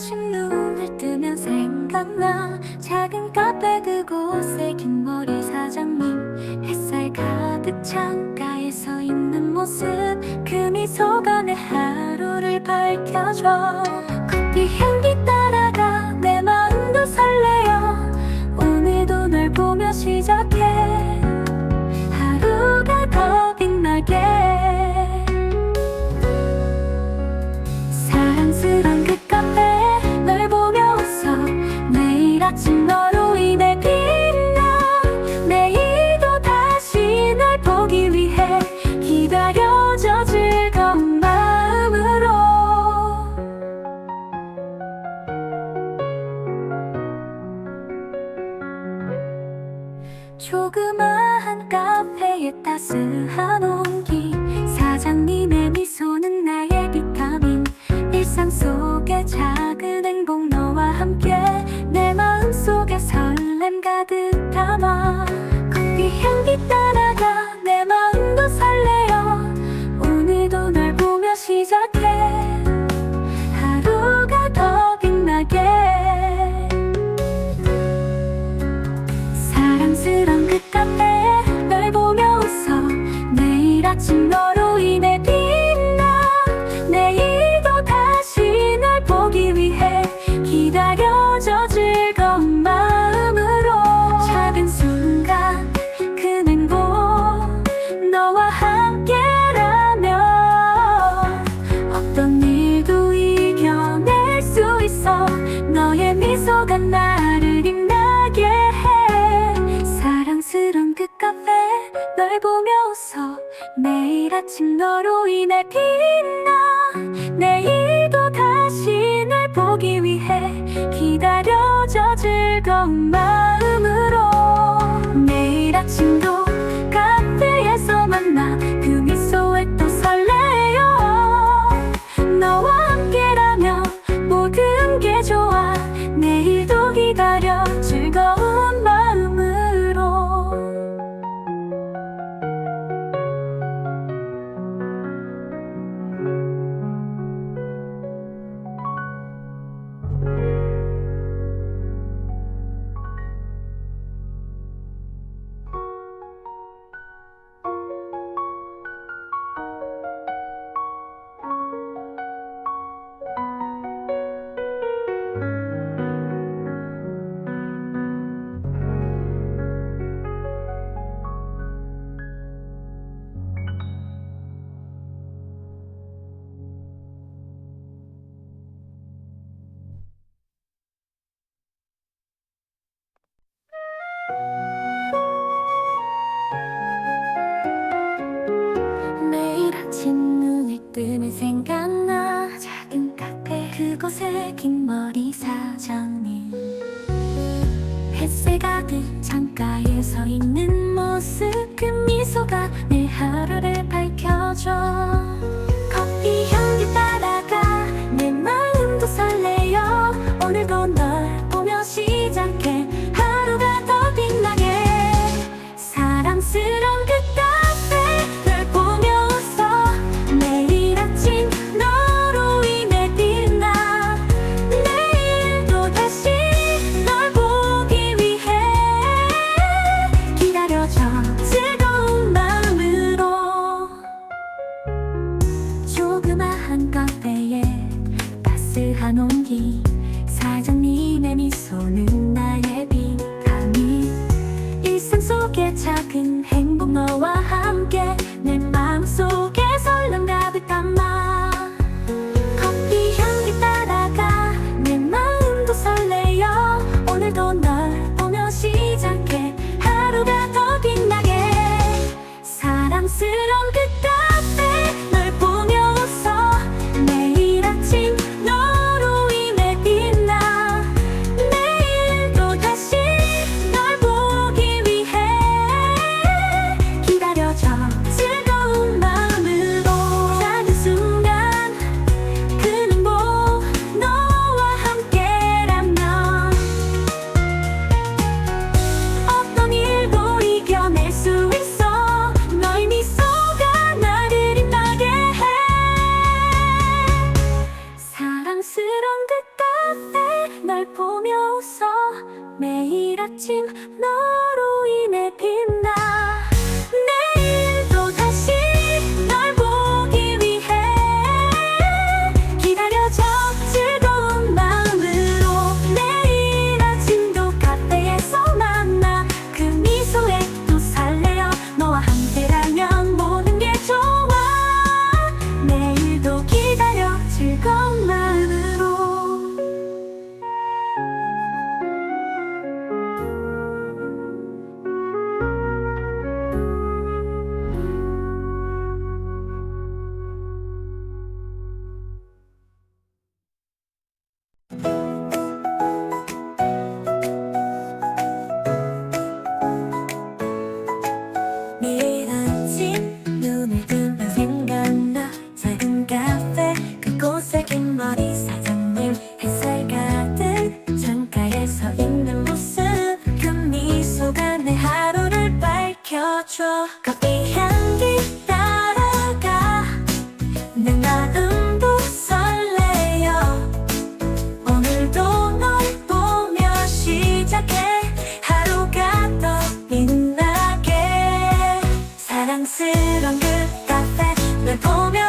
아침 눈을 뜨면 생각나. 작은 카페 그곳에 긴 머리 사장님. 햇살 가득 창가에 서 있는 모습. 그 미소가 내 하루를 밝혀줘. 커피 향기 따라가 내 마음도 설레요 오늘도 널 보며 시작 잡아 커피 향기 따라가 내 마음도 설레요 오늘도 날 보며 시작해. 아침 너로 인해 빛나. 내일도 다시 날 보기 위해 기다려져 즐거운 마 커피 향기 따라가. 내 마음도 설레요 오늘도 널 보며 시작해. 하루가 더 빛나게. 사랑스런 그 카페 널 보며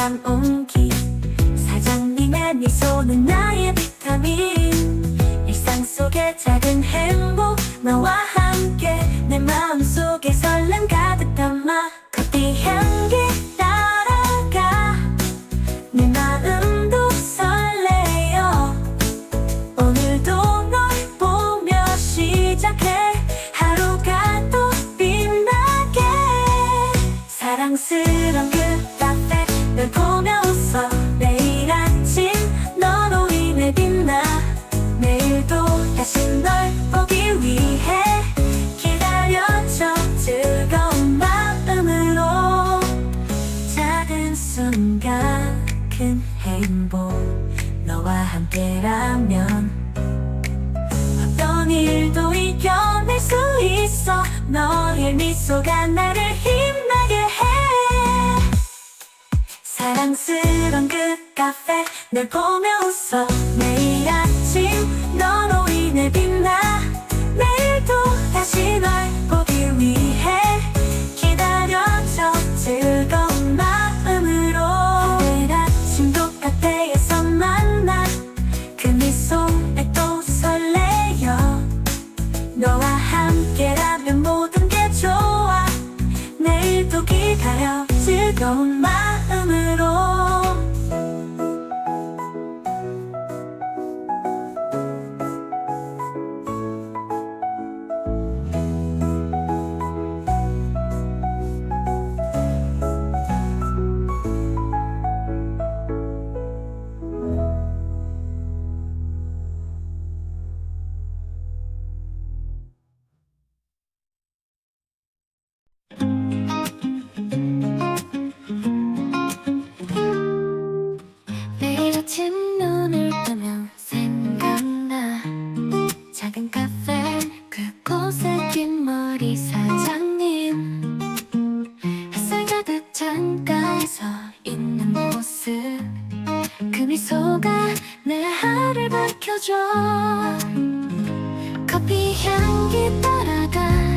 따뜻한 온기. 사장님의 미소는 나의 비타민. 일상 속의 작은 행복 너와 레인보 너와 함께라면 어떤 일도 이겨낼 수 있어. 너의 미소가 나를 힘나게 해. 사랑스런 그 카페 널 보며 웃어. 내 창가에 서 있는 모습. 그 미소가 내 하를 밝혀줘. 커피 향기 따라가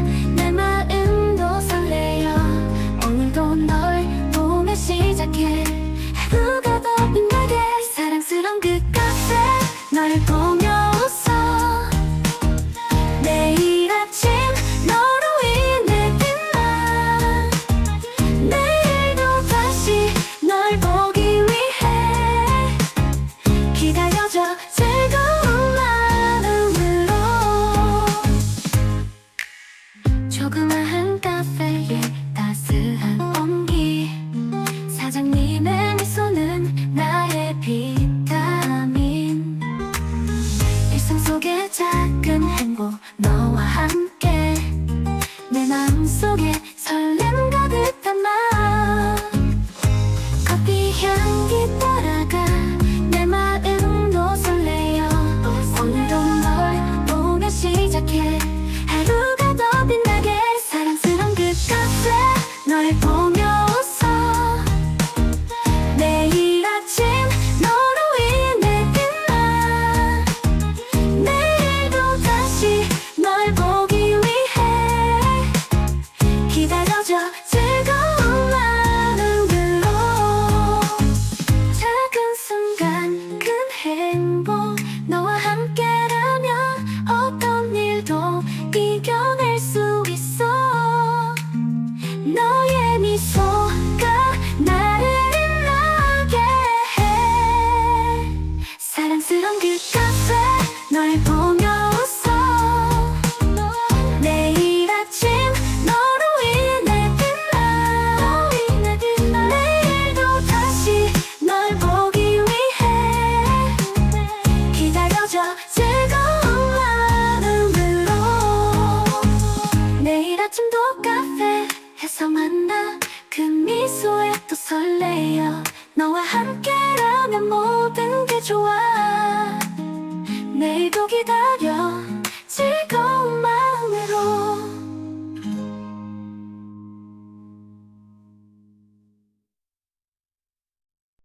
아침도 카페에서 만나 그 미소에 또 설레요 너와 함께라면 모든 게 좋아. 내일도 기다